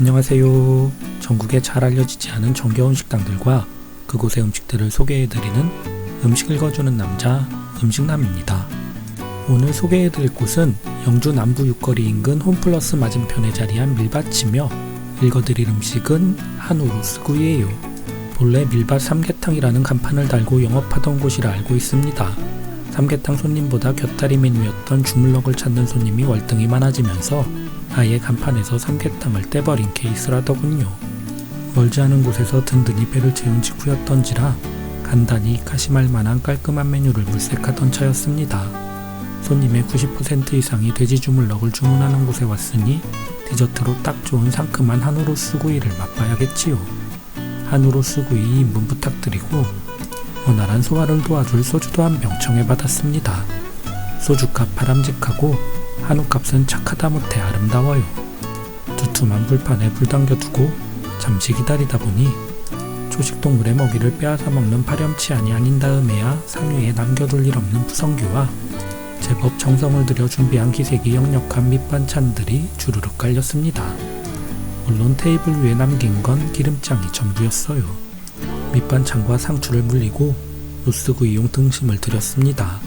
안녕하세요. 전국에 잘 알려지지 않은 정겨운 식당들과 그곳의 음식들을 소개해드리는 음식 읽어주는 남자 음식남입니다. 오늘 소개해드릴 곳은 영주 남부 육거리 인근 홈플러스 맞은편에 자리한 밀밭이며 읽어드릴 음식은 한우 로스구이예요. 본래 밀밭 삼계탕이라는 간판을 달고 영업하던 곳이라 알고 있습니다. 삼계탕 손님보다 곁다리 메뉴였던 주물럭을 찾는 손님이 월등히 많아지면서 아예 간판에서 삼계탕을 떼버린 케이스라더군요. 멀지 않은 곳에서 든든히 배를 채운 직후였던지라 간단히 가심할 만한 깔끔한 메뉴를 물색하던 차였습니다. 손님의 90% 이상이 돼지 주물럭을 주문하는 곳에 왔으니 디저트로 딱 좋은 상큼한 한우로 수구이를 맛봐야겠지요. 한우로 수구이 2인분 부탁드리고 원활한 소화를 도와줄 소주도 한 병 청해 받았습니다. 소주값 바람직하고 한우값은 착하다 못해 아름다워요. 두툼한 불판에 불 당겨두고 잠시 기다리다 보니 초식동물의 먹이를 빼앗아 먹는 파렴치한이 아닌 다음에야 상 위에 남겨둘 일 없는 푸성규와 제법 정성을 들여 준비한 기색이 역력한 밑반찬들이 주르륵 깔렸습니다. 물론 테이블 위에 남긴 건 기름장이 전부였어요. 밑반찬과 상추를 물리고 로스구이용 등심을 드렸습니다.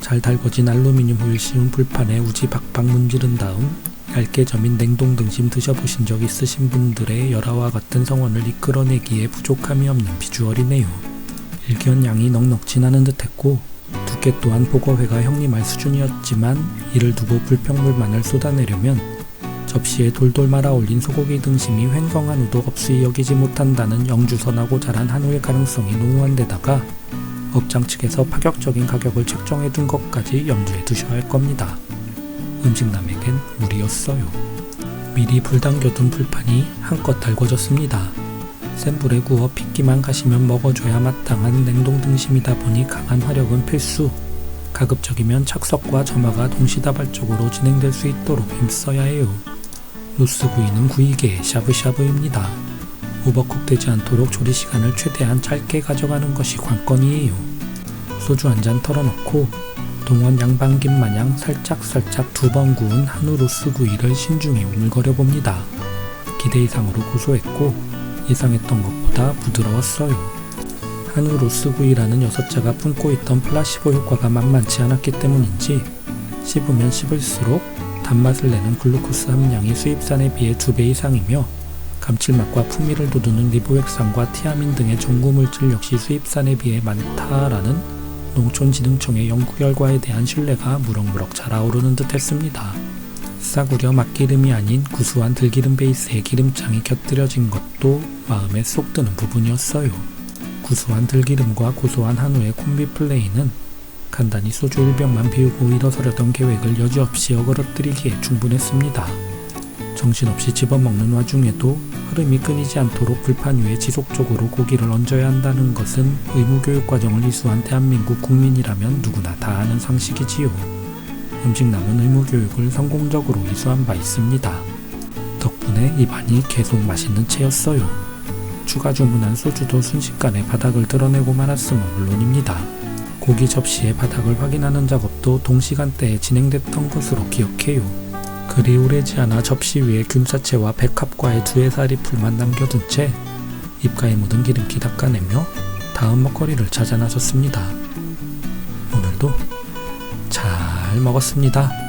잘 달궈진 알루미늄 호일 씌운 불판에 우지 박박 문지른 다음 얇게 점인 냉동 등심 드셔보신 적 있으신 분들의 열화와 같은 성원을 이끌어내기에 부족함이 없는 비주얼이네요. 일견 양이 넉넉지 않은 듯했고 두께 또한 보거회가 형님할 수준이었지만 이를 두고 불평물만을 쏟아내려면 접시에 돌돌 말아 올린 소고기 등심이 횡성한 우도 없이 여기지 못한다는 영주선하고 자란 한우의 가능성이 농후한 데다가 업장 측에서 파격적인 가격을 책정해 둔 것까지 염두에 두셔야 할 겁니다. 음식남에겐 무리였어요. 미리 불 당겨둔 불판이 한껏 달궈졌습니다. 센 불에 구워 핏기만 가시면 먹어줘야 마땅한 냉동 등심이다 보니 강한 화력은 필수. 가급적이면 착석과 점화가 동시다발적으로 진행될 수 있도록 힘써야 해요. 로스구이는 구이계의 샤브샤브입니다. 오버쿡 되지 않도록 조리 시간을 최대한 짧게 가져가는 것이 관건이에요. 소주 한 잔 털어놓고 동원 양반김 마냥 살짝살짝 두 번 구운 한우 로스 구이를 신중히 오물거려 봅니다. 기대 이상으로 고소했고 예상했던 것보다 부드러웠어요. 한우 로스 구이라는 여섯 자가 품고 있던 플라시보 효과가 만만치 않았기 때문인지 씹으면 씹을수록 단맛을 내는 글루코스 함량이 수입산에 비해 두 배 이상이며 감칠맛과 풍미를 돋우는 리보액산과 티아민 등의 전구물질 역시 수입산에 비해 많다라는 농촌진흥청의 연구 결과에 대한 신뢰가 무럭무럭 자라오르는 듯 했습니다. 싸구려 맛기름이 아닌 구수한 들기름 베이스의 기름장이 곁들여진 것도 마음에 쏙 드는 부분이었어요. 구수한 들기름과 고소한 한우의 콤비 플레이는 간단히 소주 1병만 비우고 일어서려던 계획을 여지없이 어그러뜨리기에 충분했습니다. 정신없이 집어먹는 와중에도 흐름이 끊이지 않도록 불판 위에 지속적으로 고기를 얹어야 한다는 것은 의무교육 과정을 이수한 대한민국 국민이라면 누구나 다 아는 상식이지요. 음식 남은 의무교육을 성공적으로 이수한 바 있습니다. 덕분에 입안이 계속 맛있는 채였어요. 추가 주문한 소주도 순식간에 바닥을 드러내고 말았음은 물론입니다. 고기 접시의 바닥을 확인하는 작업도 동시간대에 진행됐던 것으로 기억해요. 그리 오래지 않아 접시 위에 균사체와 백합과의 두 해 살이 풀만 남겨둔 채 입가에 묻은 기름기 닦아내며 다음 먹거리를 찾아 나섰습니다. 오늘도 잘 먹었습니다.